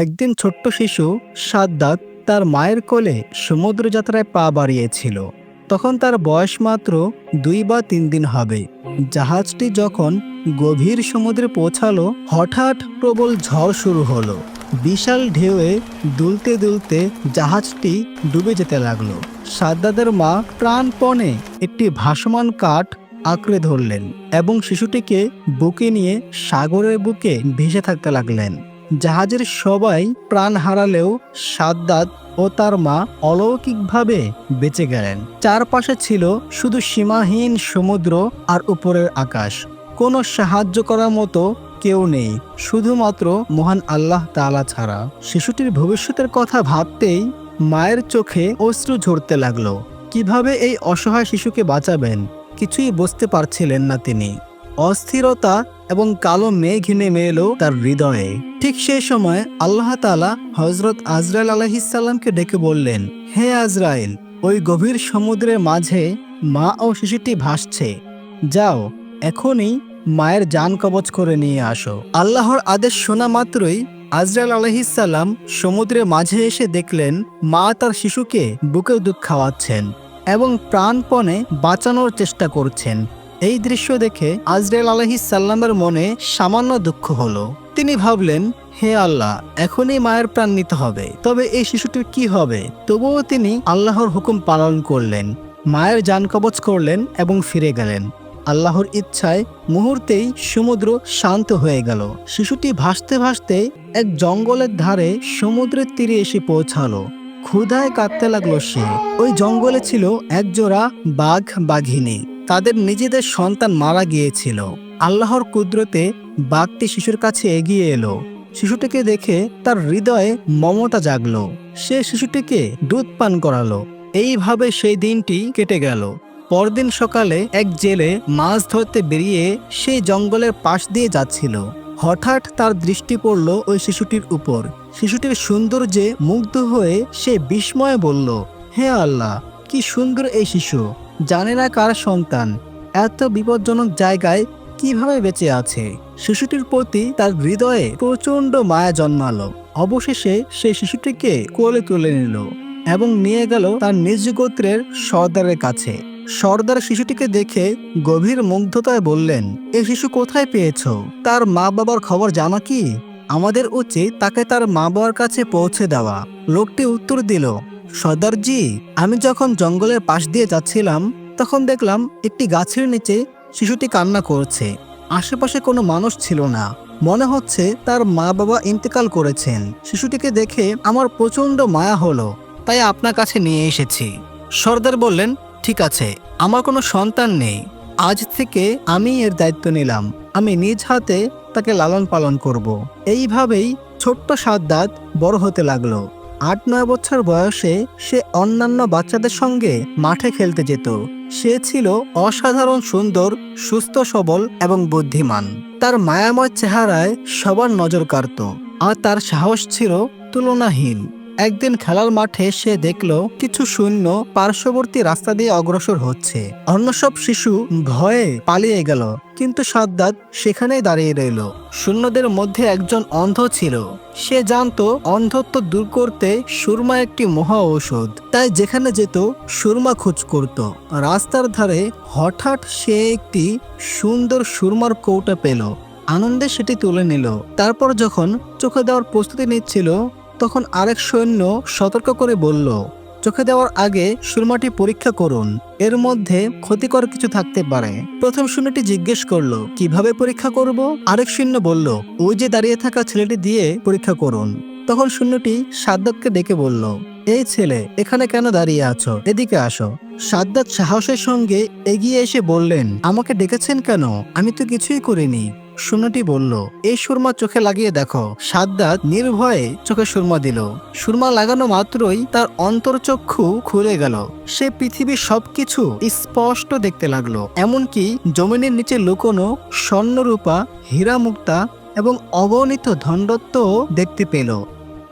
একদিন ছোট্ট শিশু সাদ্দাত তার মায়ের কোলে সমুদ্র যাত্রায় পা বাড়িয়েছিল। তখন তার বয়স মাত্র দুই বা তিন দিন হবে। জাহাজটি যখন গভীর সমুদ্রে পৌঁছালো, হঠাৎ প্রবল ঝড় শুরু হলো। বিশাল ঢেউয়ে দুলতে দুলতে জাহাজটি ডুবে যেতে লাগল। সাদ্দাদের মা প্রাণপণে একটি ভাসমান কাঠ আঁকড়ে ধরলেন এবং শিশুটিকে বুকে নিয়ে সাগরের বুকে ভেসে থাকতে লাগলেন। জাহাজের সবাই প্রাণ হারালেও সাদ্দাত ও তার মা অলৌকিকভাবে বেঁচে গেলেন। চারপাশে ছিল শুধু সীমাহীন সমুদ্র আর উপরের আকাশ। কোনো সাহায্য করার মতো কেউ নেই, শুধুমাত্র মহান আল্লাহ তাআলা ছাড়া। শিশুটির ভবিষ্যতের কথা ভাবতেই মায়ের চোখে অশ্রু ঝরতে লাগল। কীভাবে এই অসহায় শিশুকে বাঁচাবেন? কিছুই বুঝতে পারছিলেন না তিনি। অস্থিরতা এবং কালো মেঘ নেমে এলো তার হৃদয়ে। ঠিক সেই সময় আল্লাহ তালা হজরত আজরাইল আলহিসাল্লামকে ডেকে বললেন, হে আজরাইল, ওই গভীর সমুদ্রের মাঝে মা ও শিশুটি ভাসছে। যাও, এখনই মায়ের যান কবচ করে নিয়ে আসো। আল্লাহর আদেশ শোনা মাত্রই আজরাইল আলহিসাল্লাম সমুদ্রের মাঝে এসে দেখলেন মা তার শিশুকে বুকের দুধ খাওয়াচ্ছেন এবং প্রাণপণে বাঁচানোর চেষ্টা করছেন। এই দৃশ্য দেখে আজরাইল আলহি সাল্লামের মনে সামান্য দুঃখ হলো। তিনি ভাবলেন, হে আল্লাহ, এখনই মায়ের প্রাণ নিতে হবে। তবে এই শিশুটির কি হবে? তবুও তিনি আল্লাহর হুকুম পালন করলেন, মায়ের যান কবচ করলেন এবং ফিরে গেলেন। আল্লাহর ইচ্ছায় মুহূর্তেই সমুদ্র শান্ত হয়ে গেল। শিশুটি ভাসতে ভাসতে এক জঙ্গলের ধারে সমুদ্রের তীরে এসে পৌঁছালো। ক্ষুধায় কাঁদতে লাগল সে। ওই জঙ্গলে ছিল একজোড়া বাঘ বাঘিনী। তাদের নিজেদের সন্তান মারা গিয়েছিল। আল্লাহর কুদরতে বাঘটি শিশুর কাছে এগিয়ে এলো। শিশুটিকে দেখে তার হৃদয়ে মমতা জাগলো। সে শিশুটিকে দুধ পান করালো। এইভাবে সেই দিনটি কেটে গেল। পরদিন সকালে এক জেলে মাছ ধরতে বেরিয়ে সেই জঙ্গলের পাশ দিয়ে যাচ্ছিল। হঠাৎ তার দৃষ্টি পড়ল ওই শিশুটির উপর। শিশুটির সৌন্দর্যে মুগ্ধ হয়ে সে বিস্ময়ে বলল, হে আল্লাহ, কি সুন্দর এই শিশু! জানে না কার সন্তান, এত বিপজ্জনক জায়গায় কীভাবে বেঁচে আছে? শিশুটির প্রতি তার হৃদয়ে প্রচণ্ড মায়া জন্মালো। অবশেষে সে শিশুটিকে কোলে তুলে নিল এবং নিয়ে গেল তার নিজ গোত্রের সর্দারের কাছে। সর্দার শিশুটিকে দেখে গভীর মুগ্ধতায় বললেন, এ শিশু কোথায় পেয়েছ? তার মা বাবার খবর জানা কি? আমাদের উচিত তাকে তার মা বাবার কাছে পৌঁছে দেওয়া। লোকটি উত্তর দিল সর্দারজি আমি যখন জঙ্গলের পাশ দিয়ে যাচ্ছিলাম, তখন দেখলাম একটি গাছের নিচে শিশুটি কান্না করছে। আশেপাশে কোনো মানুষ ছিল না। মনে হচ্ছে তার মা বাবা ইন্তেকাল করেছেন। শিশুটিকে দেখে আমার প্রচণ্ড মায়া হলো, তাই আপনার কাছে নিয়ে এসেছি। সর্দার বললেন, ঠিক আছে, আমার কোনো সন্তান নেই। আজ থেকে আমি এর দায়িত্ব নিলাম। আমি নিজ হাতে তাকে লালন পালন করব। এইভাবেই ছোট্ট সাদ্দাত বড় হতে লাগল। আট নয় বছর বয়সে সে অন্যান্য বাচ্চাদের সঙ্গে মাঠে খেলতে যেত। সে ছিল অসাধারণ সুন্দর, সুস্থ, সবল এবং বুদ্ধিমান। তার মায়াময় চেহারায় সবার নজর কাড়ত, আর তার সাহস ছিল তুলনাহীন। একদিন খেলার মাঠে সে দেখল কিছু সৈন্য পার্শ্ববর্তী রাস্তা দিয়ে অগ্রসর হচ্ছে। অন্য সব শিশু ভয়ে পালিয়ে গেল, কিন্তু সাদ্দাত সেখানেই দাঁড়িয়ে রইল। শূন্যদের মধ্যে একজন অন্ধ ছিল। সে জানতো অন্ধত্ব দূর করতে সুরমা একটি মহা ঔষধ, তাই যেখানে যেত সুরমা খোঁজ করত। রাস্তার ধারে হঠাৎ সে একটি সুন্দর সুরমার কৌটা পেল। আনন্দে সেটি তুলে নিল। তারপর যখন চোখে দেওয়ার প্রস্তুতি নিচ্ছিল তখন আরেক সৈন্য সতর্ক করে বলল, চোখে দেওয়ার আগে সুরমাটি পরীক্ষা করুন। এর মধ্যে ক্ষতিকর কিছু থাকতে পারে। প্রথম শূন্যটি জিজ্ঞেস করল, কীভাবে পরীক্ষা করব? আরেক শূন্য বলল, ওই যে দাঁড়িয়ে থাকা ছেলেটি দিয়ে পরীক্ষা করুন। তখন শূন্যটি সাদ্দাতকে ডেকে বলল, এই ছেলে, এখানে কেন দাঁড়িয়ে আছো? এদিকে আসো। সাদ্দাত সাহসের সঙ্গে এগিয়ে এসে বললেন, আমাকে ডেকেছেন কেন? আমি তো কিছুই করিনি। শূন্যটি বলল, এই সুরমা চোখে লাগিয়ে দেখো। সাদ্দাত নির্ভয়ে চোখে সুরমা দিল। সুরমা লাগানো মাত্রই তার অন্তর্চক্ষু খুলে গেল। সে পৃথিবীর সবকিছু স্পষ্ট দেখতে লাগল, এমনকি জমিনের নিচে লুকোনো স্বর্ণরূপা হীরা মুক্তা এবং অগণিত ধনরত্ব দেখতে পেল।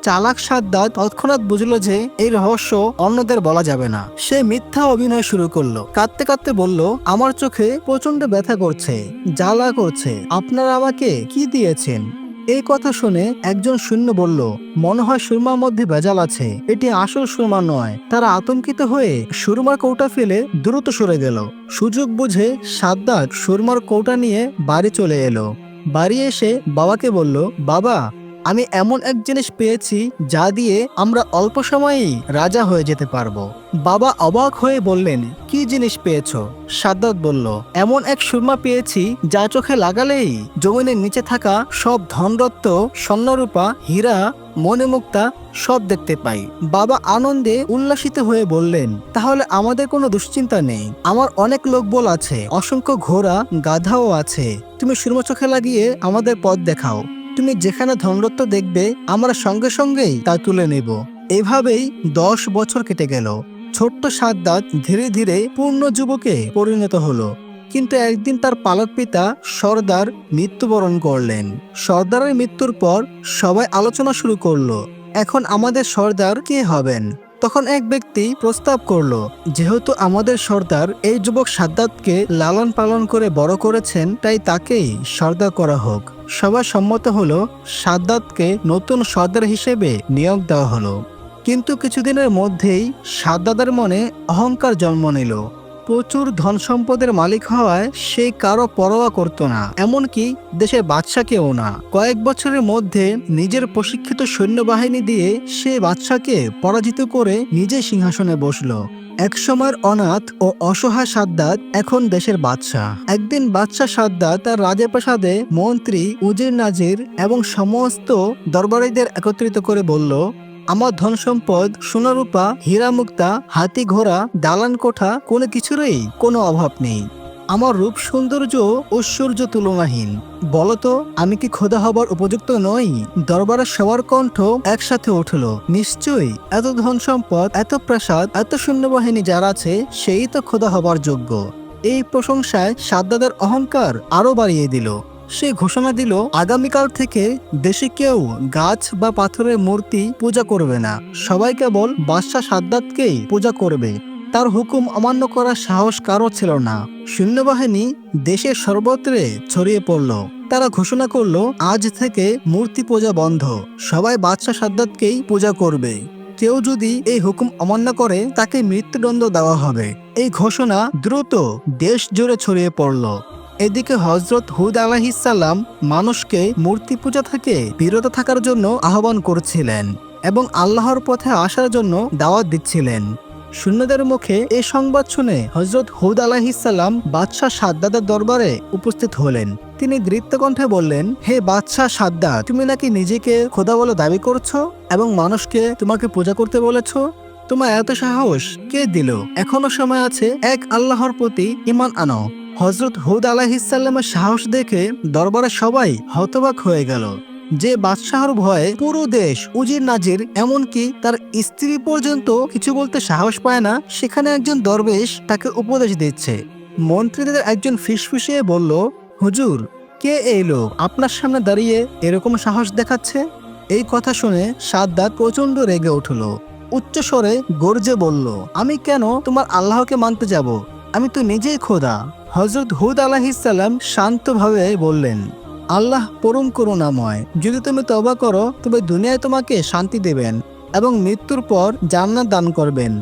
চালাক সাদ্দাত তৎক্ষণাৎ বুঝলো যে এই রহস্য অন্যদের বলা যাবে না। সে মিথ্যা অভিনয় শুরু করল। কাঁদতে কাঁদতে বলল, আমার চোখে প্রচণ্ড ব্যথা করছে, জ্বালা করছে। আপনারা আমাকে কি দিয়েছেন? এই কথা শুনে একজন শূন্য বলল, মনে হয় সুরমার মধ্যে ভেজাল আছে। এটি আসল সুরমা নয়। তারা আতঙ্কিত হয়ে সুরমার কৌটা ফেলে দ্রুত সরে গেল। সুযোগ বুঝে সাদ্দাত সুরমার কৌটা নিয়ে বাড়ি চলে এলো। বাড়ি এসে বাবাকে বলল, বাবা আমি এমন এক জিনিস পেয়েছি যা দিয়ে আমরা অল্প সময়েই রাজা হয়ে যেতে পারব। বাবা অবাক হয়ে বললেন, কি জিনিস পেয়েছ? সাদ্দাত বলল, এমন এক সুরমা পেয়েছি যা চোখে লাগালেই জমিনের নিচে থাকা সব ধনরত্ন, স্বর্ণরূপা, হীরা, মণিমুক্তা সব দেখতে পাই। বাবা আনন্দে উল্লাসিত হয়ে বললেন, তাহলে আমাদের কোনো দুশ্চিন্তা নেই। আমার অনেক লোক লোকবল আছে, অসংখ্য ঘোড়া, গাধাও আছে। তুমি সুরমা চোখে লাগিয়ে আমাদের পথ দেখাও। তুমি যেখানে ধনরত্ন দেখবে, আমরা সঙ্গে সঙ্গেই তা তুলে নেব। এভাবেই দশ বছর কেটে গেল। ছোট্ট সাদ্দাত ধীরে ধীরে পূর্ণ যুবকে পরিণত হলো। কিন্তু একদিন তার পালক পিতা সর্দার মৃত্যুবরণ করলেন। সর্দারের মৃত্যুর পর সবাই আলোচনা শুরু করল, এখন আমাদের সর্দার কে হবেন? তখন এক ব্যক্তি প্রস্তাব করল, যেহেতু আমাদের সর্দার এই যুবক সাদ্দাতকে লালন পালন করে বড় করেছেন, তাই তাকেই সর্দার করা হোক। সবার সম্মত হল, সাদ্দাতকে নতুন সর্দার হিসেবে নিয়োগ দেওয়া হলো। কিন্তু কিছুদিনের মধ্যেই সাদ্দাদের মনে অহংকার জন্ম নিল। প্রচুর ধন সম্পদের মালিক হওয়ায় সে কারও পরোয়া করত না, এমনকি দেশের বাদশাকেও না। কয়েক বছরের মধ্যে নিজের প্রশিক্ষিত সৈন্যবাহিনী দিয়ে সে বাদশাকে পরাজিত করে নিজে সিংহাসনে বসল। একসময়ের অনাথ ও অসহায় সাদ্দাত এখন দেশের বাদশাহ। একদিন বাদশাহ সাদ্দাত তার রাজপ্রাসাদে মন্ত্রী, উজির, নাজির এবং সমস্ত দরবারীদের একত্রিত করে বলল আমার ধন সম্পদ, সোনারূপা হীরা মুক্তা হাতি ঘোড়া, দালান কোঠা, কোনো কিছুরই কোনো অভাব নেই। আমার রূপ সৌন্দর্য ঐশ্বর্য তুলনাহীন। বলতো, আমি কি খোদা হবার উপযুক্ত নই? দরবারের সবার কণ্ঠ একসাথে উঠল। নিশ্চয়ই, এত ধন সম্পদ, এত প্রাসাদ, এত সৈন্যবাহিনী যারা আছে, সেই তো খোদা হবার যোগ্য। এই প্রশংসায় সাদ্দাদের অহংকার আরও বাড়িয়ে দিল। সে ঘোষণা দিল, আগামীকাল থেকে দেশে কেউ গাছ বা পাথরের মূর্তি পূজা করবে না। সবাই কেবল বাদশাহ সাদ্দাতকেই পূজা করবে। তার হুকুম অমান্য করার সাহস কারও ছিল না। সৈন্যবাহিনী দেশের সর্বত্রে ছড়িয়ে পড়ল। তারা ঘোষণা করল, আজ থেকে মূর্তি পূজা বন্ধ। সবাই বাদশাহ সাদ্দাতকেই পূজা করবে। কেউ যদি এই হুকুম অমান্য করে, তাকে মৃত্যুদণ্ড দেওয়া হবে। এই ঘোষণা দ্রুত দেশ জুড়ে ছড়িয়ে পড়ল। এদিকে হজরত হুদ আলাহিসাল্লাম মানুষকে মূর্তি পূজা থেকে বিরত থাকার জন্য আহ্বান করছিলেন এবং আল্লাহর পথে আসার জন্য দাওয়াত দিচ্ছিলেন। শূন্যদের মুখে এ সংবাদ শুনে হজরত হুদ আলাহিসাল্লাম বাদশাহ সাদ্দাদের দরবারে উপস্থিত হলেন। তিনি দৃপ্তকণ্ঠে বললেন, হে বাদশাহ সাদ্দা তুমি নাকি নিজেকে খোদা বলে দাবি করছ এবং মানুষকে তোমাকে পূজা করতে বলেছ? তোমার এত সাহস কে দিল? এখনও সময় আছে এক আল্লাহর প্রতি ইমান আনো। হজরত হুদ আলাহিসাল্লামের সাহস দেখে দরবারে সবাই হতবাক হয়ে গেল। যে বাদশাহর ভয়ে পুরো দেশ উজির নাজির, এমনকি তার স্ত্রী পর্যন্ত কিছু বলতে সাহস পায় না, সেখানে একজন দরবেশ তাকে উপদেশ দিচ্ছে। মন্ত্রীদের একজন ফিসফিসিয়ে বলল, হুজুর, কে এই লোক? আপনার সামনে দাঁড়িয়ে এরকম সাহস দেখাচ্ছে? এই কথা শুনে সাদ্দাত প্রচণ্ড রেগে উঠল। উচ্চস্বরে গর্জে বলল, আমি কেন তোমার আল্লাহকে মানতে যাব? আমি তো নিজেই খোদা। হজরত হুদ আলাহিসাল্লাম শান্তভাবে বললেন, আল্লাহ পরম করুণাময়, যদি তুমি তবা করো, তবে দুনিয়ায় তোমাকে শান্তি দেবেন এবং মৃত্যুর পর জান্নাত দান করবেন।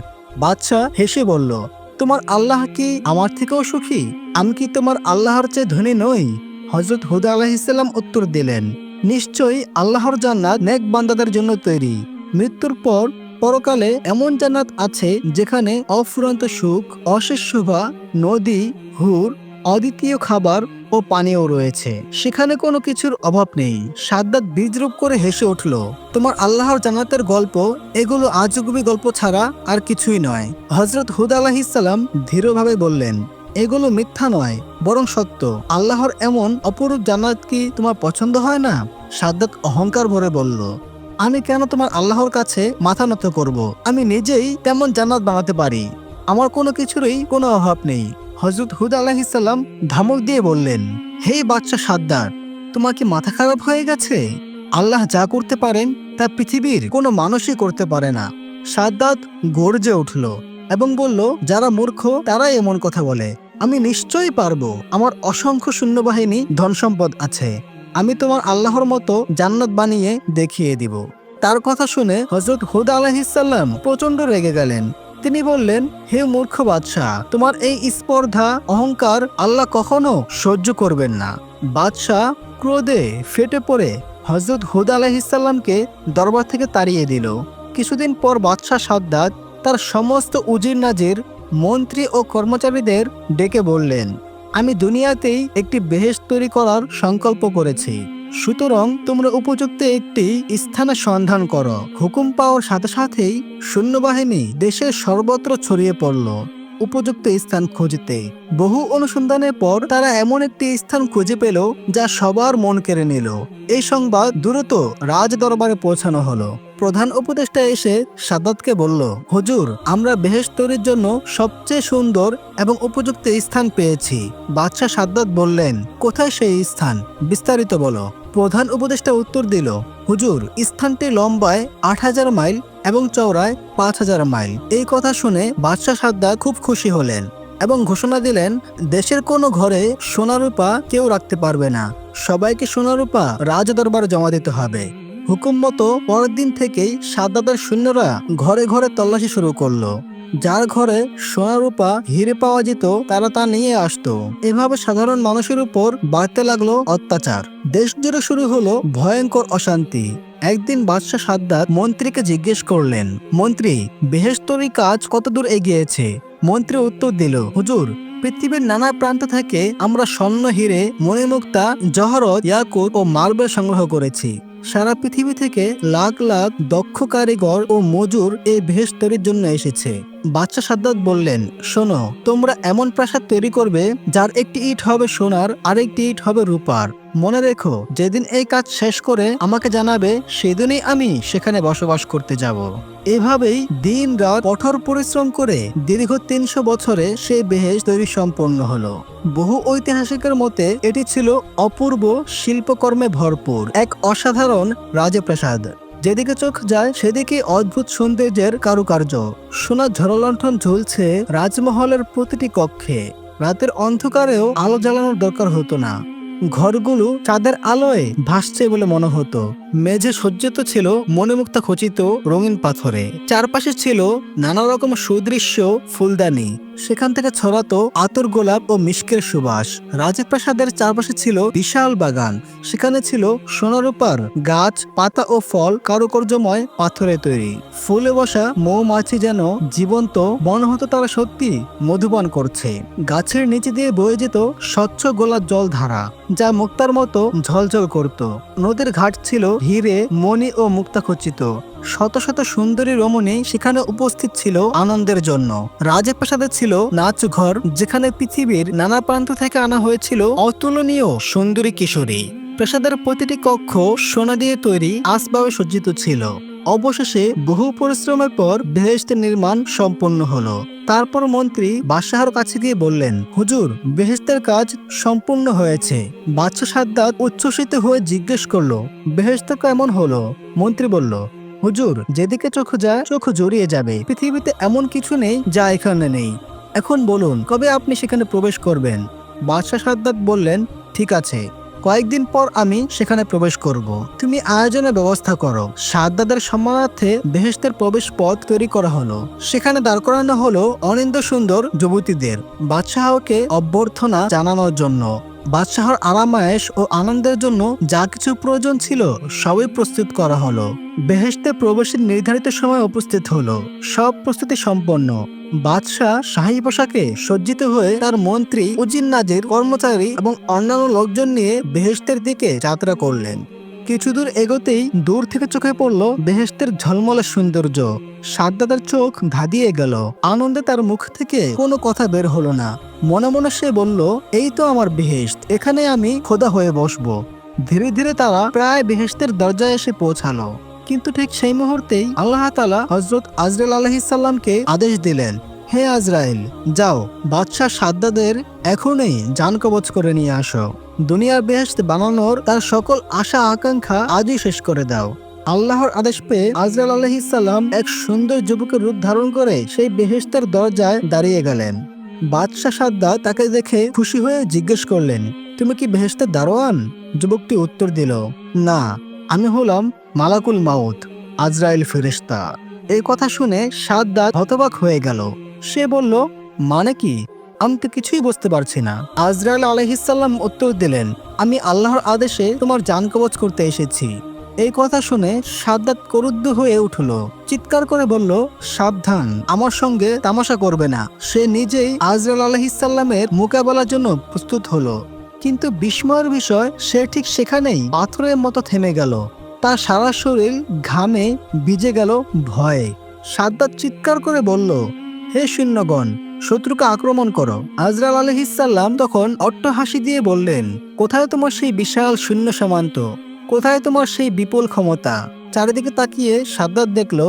বাদশাহ হেসে বলল, তোমার আল্লাহ কি আমার থেকেও সুখী? আমি কি তোমার আল্লাহর চেয়ে ধনী নই? হজরত হুদ আলাহিসাল্লাম উত্তর দিলেন, নিশ্চয়ই আল্লাহর জান্নাত নেক বান্দাদের জন্য তৈরি। মৃত্যুর পর পরকালে এমন জান্নাত আছে যেখানে অফুরন্ত সুখ, অশেষ শোভা, নদী, হুর, অদ্বিতীয় খাবার ও পানীয় রয়েছে। সেখানে কোনো কিছুর অভাব নেই। সাদ্দাত বীজরূপ করে হেসে উঠল, তোমার আল্লাহর জান্নাতের গল্প, এগুলো আজগুবি গল্প ছাড়া আর কিছুই নয়। হজরত হুদ আলাহিসাল্লাম ধীরভাবে বললেন, এগুলো মিথ্যা নয়, বরং সত্য। আল্লাহর এমন অপরূপ জান্নাত কি তোমার পছন্দ হয় না? সাদ্দাত অহংকার ভরে বলল আমি কেন তোমার আল্লাহর কাছে মাথা নত করব। আমি নিজেই তেমন জান্নাত বানাতে পারি। আমার কোনো কিছুরই কোনো অভাব নেই। হজরত হুদ আলাহিসাল্লাম ধমক দিয়ে বললেন, হে বাচ্চা সাদ্দার কি মাথা খারাপ হয়ে গেছে? আল্লাহ যা করতে পারেন, তা পৃথিবীর কোনো মানুষই করতে পারে না। সাদ্দাত গর্জে উঠল এবং বলল, যারা মূর্খ, তারাই এমন কথা বলে। আমি নিশ্চয়ই পারব। আমার অসংখ্য সৈন্যবাহিনী ধন সম্পদ আছে। আমি তোমার আল্লাহর মতো জান্নাত বানিয়ে দেখিয়ে দিব। তার কথা শুনে হজরত হুদ আলহিসাল্লাম প্রচণ্ড রেগে গেলেন। তিনি বললেন, হে মূর্খ বাদশাহ, তোমার এই স্পর্ধা, অহংকার আল্লাহ কখনো সহ্য করবেন না। বাদশাহ ক্রোধে ফেটে পড়ে হজরত হুদ আলাহিসাল্লামকে দরবার থেকে তাড়িয়ে দিল। কিছুদিন পর বাদশাহ সাদ্দাত তার সমস্ত উজির নাজির মন্ত্রী ও কর্মচারীদের ডেকে বললেন আমি দুনিয়াতেই একটি বেহেস তৈরি করার সংকল্প করেছি। সুতরাং তোমরা উপযুক্ত একটি স্থানের সন্ধান করো। হুকুম পাওয়ার সাথে সাথেই সৈন্যবাহিনী দেশের সর্বত্র ছড়িয়ে পড়ল। উপযুক্ত স্থান খুঁজতে। বহু অনুসন্ধানের পর তারা এমন একটি স্থান খুঁজে পেল যা সবার মন কেড়ে নিল। এই সংবাদ দ্রুত রাজ দরবারে পৌঁছানো হলো। প্রধান উপদেষ্টা এসে সাদ্দাতকে বলল, হুজুর, আমরা বেহেস তৈরির জন্য সবচেয়ে সুন্দর এবং উপযুক্ত স্থান পেয়েছি। বাদশাহ সাদ্দাত বললেন, কোথায় সেই স্থান? বিস্তারিত বলো। প্রধান উপদেষ্টা উত্তর দিল, হুজুর, স্থানটি লম্বায় আট হাজার মাইল এবং চওড়ায় পাঁচ হাজার মাইল। এই কথা শুনে বাদশাহ সাদ্দাত খুব খুশি হলেন এবং ঘোষণা দিলেন, দেশের কোনো ঘরে সোনারূপা কেউ রাখতে পারবে না। সবাইকে সোনারূপা রাজ দরবারে জমা দিতে হবে। হুকুম মতো পরের দিন থেকেই সাদ্দাতের সৈন্যরা ঘরে ঘরে তল্লাশি শুরু করল। যার ঘরে সোনারূপা হিরে পাওয়া যেত, তারা তা নিয়ে আসতো। এভাবে সাধারণ মানুষের উপর বাড়তে লাগল অত্যাচার। দেশ জুড়ে শুরু হলো ভয়ঙ্কর অশান্তি। একদিন বাদশাহ সাদ্দাত মন্ত্রীকে জিজ্ঞেস করলেন, মন্ত্রী বেহেস্তরি কাজ কতদূর এগিয়েছে? মন্ত্রী উত্তর দিল, হুজুর, পৃথিবীর নানা প্রান্ত থেকে আমরা স্বর্ণ হিরে, মণিমুক্তা, জহরত ইয়াকুত ও মার্বেল সংগ্রহ করেছি। সারা পৃথিবী থেকে লাখ লাখ দক্ষ কারিগর ও মজুর এই ভেষ তৈরির জন্য এসেছে। বাচ্চা সাদ্দাত বললেন, শোনো, তোমরা এমন প্রাসাদ তৈরি করবে, যার একটি ইট হবে সোনার, আরেকটি ইট হবে রূপার। মনে রেখো, যেদিন এই কাজ শেষ করে আমাকে জানাবে, সেদিনই আমি সেখানে বসবাস করতে যাব। এভাবেই দিন রাত কঠোর পরিশ্রম করে দীর্ঘ তিনশো বছরে সেই বেহেশ তৈরি সম্পন্ন হলো। বহু ঐতিহাসিকের মতে, এটি ছিল অপূর্ব শিল্পকর্মে ভরপুর, এক অসাধারণ রাজপ্রাসাদ। যেদিকে চোখ যায়, সেদিকে অদ্ভুত সৌন্দর্যের কারুকার্য। সোনার ঝরলণ্ঠন ঝুলছে রাজমহলের প্রতিটি কক্ষে। রাতের অন্ধকারেও আলো জ্বালানোর দরকার হতো না। ঘরগুলো চাঁদের আলোয় ভাসছে বলে মনে হতো। মেঝে সজ্জিত ছিল মনোমুক্তা খচিত রঙিন পাথরে। চারপাশে ছিল নানা রকম সুদৃশ্য ফুলদানি। সেখান থেকে ছড়াতো আতর গোলাপ ও মিষ্কের সুবাস। রাজপ্রাসাদের চারপাশে ছিল বিশাল বাগান। সেখানে ছিল সোনারূপার গাছ, পাতা ও ফল কারুকর্যময় পাথরে তৈরি। ফুলে বসা মৌমাছি যেন জীবন্ত মনে হতো তারা সত্যি মধুপান করছে। গাছের নিচে দিয়ে বয়ে যেত স্বচ্ছ গোলাপ জল ধারা যা মুক্তার মতো ঝলঝল করত। নদীর ঘাট ছিল হিরে মণি ও মুক্তা খচিত শত শত সুন্দরী রমণী সেখানে উপস্থিত ছিল আনন্দের জন্য। রাজপ্রাসাদে ছিল নাচ ঘর যেখানে পৃথিবীর নানা প্রান্ত থেকে আনা হয়েছিল অতুলনীয় সুন্দরী কিশোরী। প্রাসাদের প্রতিটি কক্ষ সোনা দিয়ে তৈরি আসবাবে সজ্জিত ছিল। অবশেষে বহু পরিশ্রমের পর বেহেস্তের নির্মাণ সম্পন্ন হলো। তারপর মন্ত্রী বাদশাহর কাছে গিয়ে বললেন, হুজুর বেহেস্তের কাজ সম্পূর্ণ হয়েছে। বাদশাহ সাদ্দাত উচ্ছ্বসিত হয়ে জিজ্ঞেস করল বেহেস্ত কেমন হলো? মন্ত্রী বলল হুজুর, যেদিকে চোখ যায়, চোখ জড়িয়ে যাবে। পৃথিবীতে এমন কিছু নেই যা এখানে নেই। এখন বলুন, কবে আপনি সেখানে প্রবেশ করবেন? বাদশাহ সাদ্দাত বললেন, ঠিক আছে। কয়েকদিন পর আমি সেখানে প্রবেশ করব। তুমি আয়োজনের ব্যবস্থা করো। সাদ্দাদের সম্মানার্থে বেহেস্তের প্রবেশ পথ তৈরি করা হলো। সেখানে দাঁড় করানো হলো অনিন্দ সুন্দর যুবতীদের। বাদশাহকে অভ্যর্থনা জানানোর জন্য। বাদশাহর আরামায়েশ ও আনন্দের জন্য যা কিছু প্রয়োজন ছিল সবই প্রস্তুত করা হলো। বেহেস্তে প্রবেশের নির্ধারিত সময় উপস্থিত হলো। সব প্রস্তুতি সম্পন্ন। বাদশাহ শাহী পোশাকে সজ্জিত হয়ে তার মন্ত্রী উজিন নাজির কর্মচারী এবং অন্যান্য লোকজন নিয়ে বেহেস্তের দিকে যাত্রা করলেন। কিছু দূর এগোতেই দূর থেকে চোখে পড়ল বেহেস্তের ঝলমলে সৌন্দর্য। সাদ্দাদার চোখ ধাঁধিয়ে গেল। আনন্দে তার মুখ থেকে কোনো কথা বের হলো না। মনে মনে সে বলল, এই তো আমার বেহেস্ত এখানে আমি খোদা হয়ে বসবো। ধীরে ধীরে তারা প্রায় বেহেস্তের দরজায় এসে পৌঁছালো। কিন্তু ঠিক সেই মুহূর্তেই আল্লাহ তালা হজরত আজরাল আলহিসাল্লামকে আদেশ দিলেন, হে আজরাইল, যাও, বাদশাহ সাদ্দাদের এখনই জান কবচ করে নিয়ে আসো। দুনিয়ার বেহেস্ত বানানোর তার সকল আশা, আকাঙ্ক্ষা আজই শেষ করে দাও। আল্লাহর আদেশ পেয়ে আজরাল আলহিসাল্লাম এক সুন্দর যুবকের রূপ ধারণ করে সেই বেহেস্তের দরজায় দাঁড়িয়ে গেলেন। বাদশাহ সাদ্দা তাকে দেখে খুশি হয়ে জিজ্ঞেস করলেন, তুমি কি বেহেশতের দারোয়ান? যুবকটি উত্তর দিল, না, আমি হলাম মালাকুল মাউত, আজরাইল ফেরেশতা। এই কথা শুনে সাদ্দাত হতবাক হয়ে গেল। সে বলল মানে কি? আমি তো কিছুই বুঝতে পারছি না। আজরাইল আলহিসাল্লাম উত্তর দিলেন, আমি আল্লাহর আদেশে তোমার জান কবচ করতে এসেছি। এই কথা শুনে সাদ্দাত করুদ্ধ হয়ে উঠল। চিৎকার করে বলল, সাবধান, আমার সঙ্গে তামাশা করবে না। সে নিজেই আজরাল আলহিসাল্লামের মোকাবেলার জন্য প্রস্তুত হলো। কিন্তু বিস্ময়ের বিষয়, সে ঠিক সেখানেই পাথরের মতো থেমে গেল। তার সারা শরীর ঘামে ভিজে গেল ভয়ে। সাদ্দাত চিৎকার করে বলল, হে শূন্যগণ শত্রুকে আক্রমণ করো। আজরাল আলহিসাল্লাম তখন অট্ট হাসি দিয়ে বললেন, কোথায় তোমার সেই বিশাল শূন্য সমান্ত? কোথায় তোমার সেই বিপুল ক্ষমতা? চারিদিকে তাকিয়ে সাদ্দাত দেখল,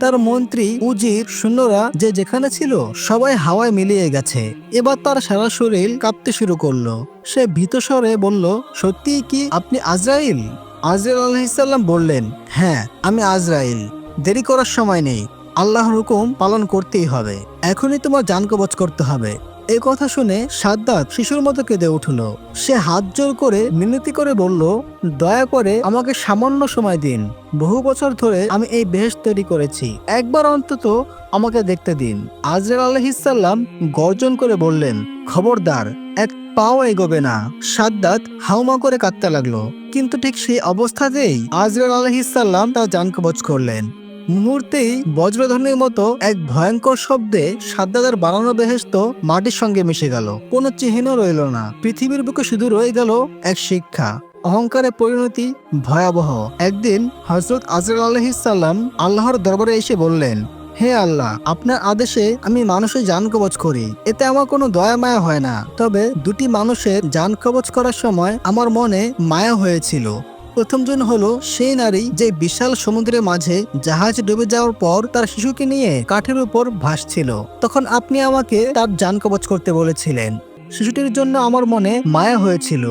তার মন্ত্রী, উজির, শূন্যরা যে যেখানে ছিল, সবাই হাওয়ায় মিলিয়ে গেছে। এবার তার সারা শরীর কাঁপতে শুরু করল। সে ভীত স্বরে বলল, সত্যিই কি আপনি আজরাইল? আজরাইল আলহিসাল্লাম বললেন হ্যাঁ আমি আজরাইল। দেরি করার সময় নেই। আল্লাহর হুকুম পালন করতেই হবে। এখনই তোমার জান কবচ করতে হবে। এই কথা শুনে সাদ্দাত শিশুর মতো কেঁদে উঠল। সে হাত জোর করে মিনতি করে বলল, দয়া করে আমাকে সামান্য সময় দিন। বহু বছর ধরে আমি এই বেহেস তৈরি করেছি। একবার অন্তত আমাকে দেখতে দিন। আজরাল আলহিসাল্লাম গর্জন করে বললেন, খবরদার, এক পাও এগোবে না। সাদ্দাত হাউমা করে কাঁদতে লাগল। কিন্তু ঠিক সেই অবস্থাতেই আজরাল আলহিসাল্লাম তার জান কবচ করলেন। মুহূর্তেই বজ্রধ্বনির মতো এক ভয়ঙ্কর শব্দে সাদ্দাদের বানানো বেহেস্ত মাটির সঙ্গে মিশে গেল। কোনো চিহ্ন রইল না। পৃথিবীর বুকে শুধু রয়ে গেল এক শিক্ষা। অহংকারের পরিণতি ভয়াবহ। একদিন হজরত আজরাল আলহিসাল্লাম আল্লাহর দরবারে এসে বললেন, হে আল্লাহ, আপনার আদেশে আমি মানুষের যান কবচ করি। এতে আমার কোনো দয়া মায়া হয় না। তবে দুটি মানুষের যান কবচ করার সময় আমার মনে মায়া হয়েছিল। প্রথমজন হলো সেই নারী যে বিশাল সমুদ্রের মাঝে জাহাজ ডুবে যাওয়ার পর তার শিশুকে নিয়ে কাঠের উপর ভাসছিল। তখন আপনি আমাকে তার যান কবচ করতে বলেছিলেন। শিশুটির জন্য আমার মনে মায়া হয়েছিল।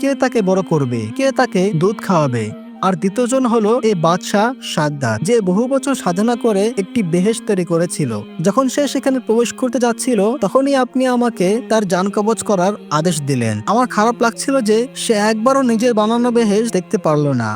কে তাকে বড় করবে? কে তাকে দুধ খাওয়াবে? আর দ্বিতীয়জন হলো এই বাদশাহ সাদ্দার যে বহু বছর সাধনা করে একটি বেহেস তৈরি করেছিল। যখন সে সেখানে প্রবেশ করতে যাচ্ছিল, তখনই আপনি আমাকে তার যান কবচ করার আদেশ দিলেন। আমার খারাপ লাগছিল যে সে একবারও নিজের বানানো বেহেস দেখতে পারল না।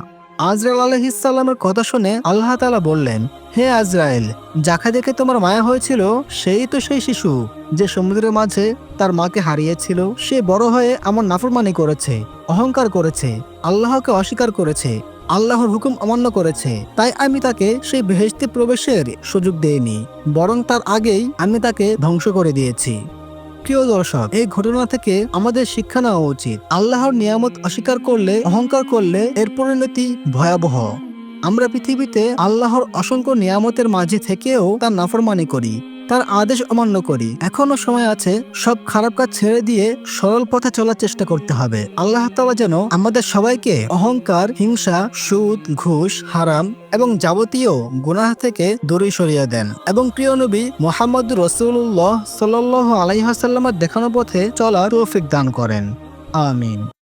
আজরাইল আলহিসাল্লামের কথা শুনে আল্লাহ তালা বললেন, হে আজরাইল, যাকে দেখে তোমার মায়া হয়েছিল, সেই তো সেই শিশু, যে সমুদ্রের মাঝে তার মাকে হারিয়েছিল, সে বড় হয়ে আমার নাফরমানি করেছে, অহংকার করেছে, আল্লাহকে অস্বীকার করেছে। আল্লাহর হুকুম অমান্য করেছে। তাই আমি তাকে সেই বেহেস্তে প্রবেশের সুযোগ দেইনি, বরং তার আগেই আমি তাকে ধ্বংস করে দিয়েছি। প্রিয় দর্শক, এই ঘটনা থেকে আমাদের শিক্ষা নেওয়া উচিত। আল্লাহর নিয়ামত অস্বীকার করলে, অহংকার করলে এর পরিণতি ভয়াবহ। আমরা পৃথিবীতে আল্লাহর অসংখ্য নিয়ামতের মাঝে থেকেও তার নাফরমানি করি। তার আদেশ অমান্য করি। এখনও সময় আছে, সব খারাপ কাজ ছেড়ে দিয়ে সরল পথে চলার চেষ্টা করতে হবে। আল্লাহ তাআলা যেন আমাদের সবাইকে অহংকার, হিংসা, সুদ, ঘুষ, হারাম এবং যাবতীয় গুনাহ থেকে দূরে সরিয়ে দেন এবং প্রিয় নবী মোহাম্মদ রসুল্লাহ সাল্লাহ আলাইহাসাল্লামের দেখানো পথে চলার তৌফিক দান করেন। আমিন।